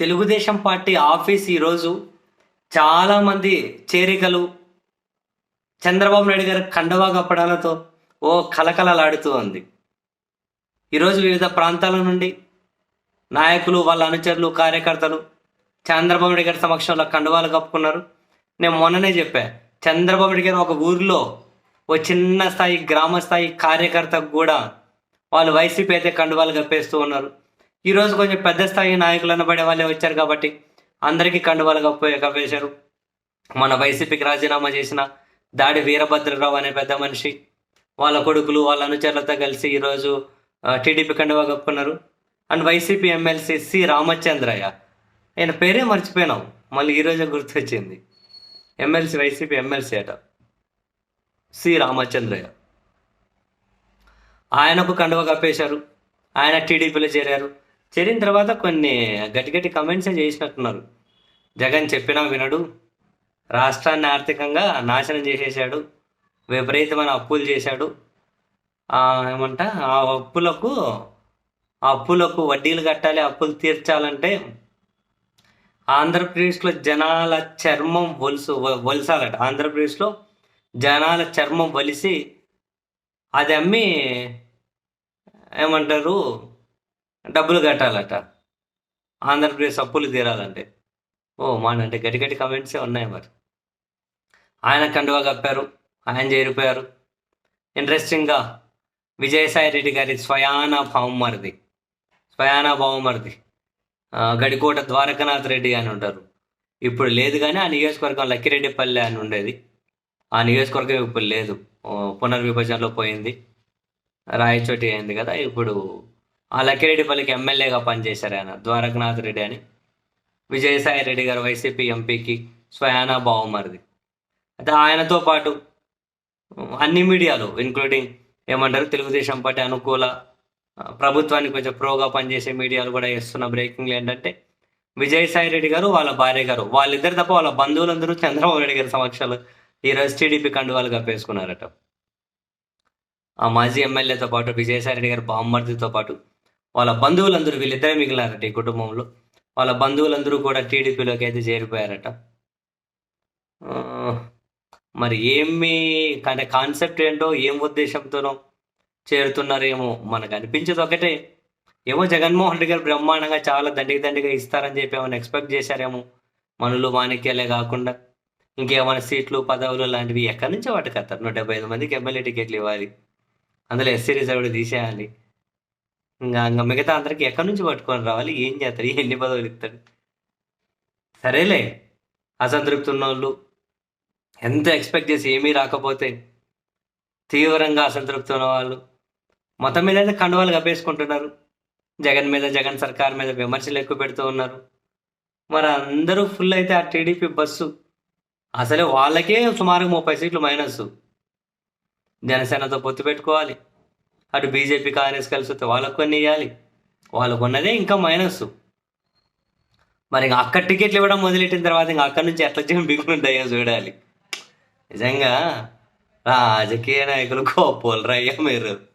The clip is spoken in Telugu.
తెలుగుదేశం పార్టీ ఆఫీస్ ఈరోజు చాలామంది చేరికలు చంద్రబాబు నాయుడు గారి కండవా కప్పడాలతో ఓ కలకలలాడుతూ ఉంది. ఈరోజు వివిధ ప్రాంతాల నుండి నాయకులు వాళ్ళ అనుచరులు కార్యకర్తలు చంద్రబాబు నాయుడు గారి సమక్షంలో కండువాలు కప్పుకున్నారు. నేను మొన్ననే చెప్పా చంద్రబాబు నాయుడు గారు ఒక ఊరిలో ఓ చిన్న స్థాయి గ్రామ స్థాయి కార్యకర్తకు కూడా వాళ్ళు వైసీపీ అయితే కండువాలు కప్పేస్తూ ఉన్నారు. ఈరోజు కొంచెం పెద్ద స్థాయి నాయకులు అనబడే వాళ్ళే వచ్చారు కాబట్టి అందరికీ కండువాలు కప్పే కప్పేశారు మన వైసీపీకి రాజీనామా చేసిన దాడి వీరభద్రరావు అనే పెద్ద మనిషి వాళ్ళ కొడుకులు వాళ్ళ అనుచరులతో కలిసి ఈరోజు టీడీపీ కండువా కప్పుకున్నారు. And YCP MLC C Ramachandraiah. ఆయన పేరే మర్చిపోయినాం. మళ్ళీ ఈరోజే గుర్తొచ్చింది. ఎమ్మెల్సీ వైసీపీ ఎమ్మెల్సీ అట. సి రామచంద్రయ్య. ఆయనకు కండువ కప్పేశారు. ఆయన టీడీపీలో చేరారు. చేరిన తర్వాత కొన్ని గట్టి గట్టి కమెంట్సే చేసినట్టున్నారు. జగన్ చెప్పినా వినడు. రాష్ట్రాన్ని ఆర్థికంగా నాశనం చేసేసాడు విపరీతమైన అప్పులు చేశాడు. ఏమంట? ఆ అప్పులకు ఆ అప్పులకు వడ్డీలు కట్టాలి అప్పులు తీర్చాలంటే ఆంధ్రప్రదేశ్లో జనాల చర్మం వలుసు వ- వలసాలట. ఆంధ్రప్రదేశ్లో జనాల చర్మం వలిసి అది అమ్మి ఏమంటారు? డబ్బులు కట్టాలట. ఆంధ్రప్రదేశ్ అప్పులు తీరాలంటే. ఓ మానంటే గట్టి గట్టి కమెంట్సే ఉన్నాయి మరి. ఆయన కండువా కప్పారు ఆయన చేరిపోయారు ఇంట్రెస్టింగ్గా విజయసాయి రెడ్డి గారి స్వయాన భావమరిది స్వయాన భావమరిది గడికోట ద్వారకనాథ్ రెడ్డి అని ఉంటారు. ఇప్పుడు లేదు కానీ ఆ నియోజకవర్గం లక్కిరెడ్డిపల్లె అని ఉండేది. ఆ నియోజకవర్గం ఇప్పుడు లేదు. పునర్విభజనలో పోయింది. రాయచోటి అయింది కదా ఇప్పుడు ఆ లక్కిరెడ్డిపల్లికి ఎమ్మెల్యేగా పనిచేశారు ఆయన ద్వారకనాథ్ రెడ్డి అని. విజయసాయి రెడ్డి గారు వైసీపీ ఎంపీకి స్వయానా బావమరిది. అయితే ఆయనతో పాటు అన్ని మీడియాలు ఇంక్లూడింగ్ ఏమంటారు తెలుగుదేశం పార్టీ అనుకూల ప్రభుత్వానికి కొంచెం ప్రోగా పనిచేసే మీడియాలు కూడా ఇస్తున్న బ్రేకింగ్లు ఏంటంటే విజయసాయి రెడ్డి గారు వాళ్ళ భార్య గారు వాళ్ళిద్దరు తప్ప వాళ్ళ బంధువులందరూ చంద్రబాబు రెడ్డి గారి సమక్షంలో ఈరోజు టీడీపీ కండువాలు కప్పేసుకున్నారట ఆ మాజీ ఎమ్మెల్యేతో పాటు విజయసాయి రెడ్డి గారి బామ్మర్దితో పాటు వాళ్ళ బంధువులందరూ వీళ్ళిద్దరే మిగిలినారట ఈ కుటుంబంలో. వాళ్ళ బంధువులందరూ కూడా టీడీపీలోకి అయితే చేరిపోయారట. మరి ఏమి అంటే కాన్సెప్ట్ ఏంటో ఏం ఉద్దేశంతోనో చేరుతున్నారేమో మనకు అనిపించేది ఒకటే. ఏమో జగన్మోహన్ రెడ్డి గారు బ్రహ్మాండంగా చాలా దండిగా దండిగా ఇస్తారని చెప్పి ఏమైనా ఎక్స్పెక్ట్ చేశారేమో మనులు మాణిక్యాలే కాకుండా. ఇంకేమైనా సీట్లు పదవులు లాంటివి ఎక్కడి నుంచి వాటికి వస్తారు. నూట డెబ్బై ఐదు మందికి ఎమ్మెల్యే టికెట్లు ఇవ్వాలి. అందులో ఎస్సీ రిజర్వ్డ్ తీసేయాలి. ఇంకా ఇంకా మిగతా అందరికి ఎక్కడి నుంచి పట్టుకొని రావాలి? ఏం చేస్తారు? ఎన్ని పదవులు ఇస్తాడు సరేలే. అసంతృప్తి ఉన్న వాళ్ళు ఎంత ఎక్స్పెక్ట్ చేసి ఏమీ రాకపోతే తీవ్రంగా అసంతృప్తి ఉన్న వాళ్ళు మొత్తం మీద అయితే కండువాలు కప్పేసుకుంటున్నారు. జగన్ మీద జగన్ సర్కార్ మీద విమర్శలు ఎక్కువ పెడుతూ ఉన్నారు. మరి అందరూ ఫుల్ అయితే ఆ టీడీపీ బస్సు. అసలే వాళ్ళకే సుమారు ముప్పై సీట్లు మైనస్ జనసేనతో పొత్తు పెట్టుకోవాలి. అటు బీజేపీ కాంగ్రెస్ కలిసి వస్తే వాళ్ళకు కొన్ని ఇవ్వాలి వాళ్ళకు ఉన్నదే ఇంకా మైనస్. మరి ఇంకా అక్కడ టికెట్లు ఇవ్వడం మొదలెట్టిన తర్వాత ఇంకా అక్కడి నుంచి ఎట్లా చేయడం బిగుంటాయో చూడాలి. నిజంగా రాజకీయ నాయకులు గొప్పలు రయ్యా మీరు.